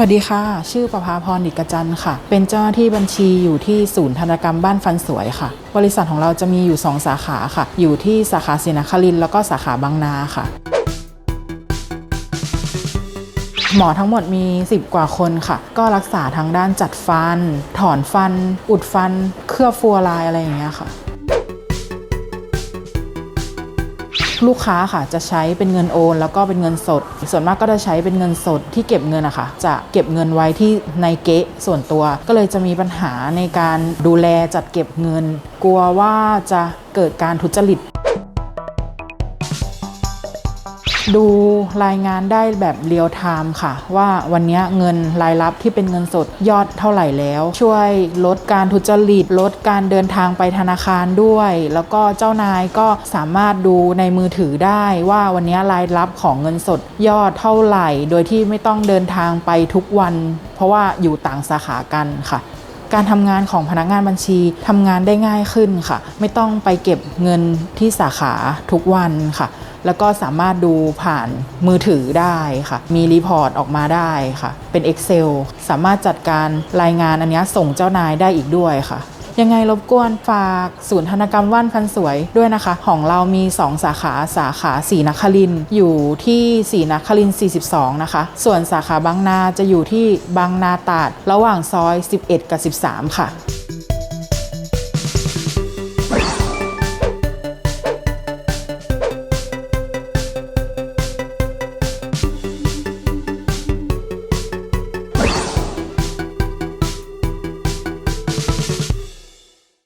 สวัสดีค่ะ ชื่อประภาพรดิกจันทร์ค่ะ เป็นเจ้าหน้าที่บัญชีอยู่ที่ศูนย์ธนกรรมบ้านฟันสวยค่ะ บริษัทของเราจะมีอยู่ 2 สาขาค่ะ อยู่ที่สาขาศรีนครินทร์แล้วก็สาขาบางนาค่ะ หมอทั้งหมดมี 10 กว่าคนค่ะ ก็รักษาทางด้านจัดฟัน ถอนฟัน อุดฟัน เคลือบฟัวลายอะไรอย่างเงี้ยค่ะ ลูกค้าค่ะจะใช้เป็นเงินโอน แล้วก็เป็นเงินสด ส่วนมากก็จะใช้เป็นเงินสดที่เก็บเงินอะค่ะจะเก็บเงินไว้ที่ในเก๊ะส่วนตัว ก็เลยจะมีปัญหาในการดูแลจัดเก็บเงิน กลัวว่าจะเกิดการทุจริต ดูรายงานได้แบบเรียลไทม์ค่ะ ว่าวันนี้เงินรายรับที่เป็นเงินสดยอดเท่าไหร่แล้ว ช่วยลดการทุจริตลดการเดินทางไปธนาคารด้วย แล้วก็เจ้านายก็สามารถดูในมือถือได้ว่าวันนี้รายรับของเงินสดยอดเท่าไหร่ โดยที่ไม่ต้องเดินทางไปทุกวัน เพราะว่าอยู่ต่างสาขากันค่ะการทำงานของพนักงานบัญชีทำงานได้ง่ายขึ้นค่ะ ไม่ต้องไปเก็บเงินที่สาขาทุกวันค่ะ แล้วก็สามารถดูผ่านมือถือได้ค่ะ มีรีพอร์ตออกมาได้ค่ะ เป็น Excel สามารถจัดการรายงานอันนี้ส่งเจ้านายได้อีกด้วยค่ะยังไงรบกวนฝากศูนย์ธนกรรมว่านพันสวยด้วยนะคะ ของเรามี 2 สาขาสาขาศรีนครินอยู่ที่ศรีนครินทร์42 นะคะ ส่วนสาขาบางนาจะอยู่ที่บางนาตาด ระหว่างซอย 11 กับ 13 ค่ะ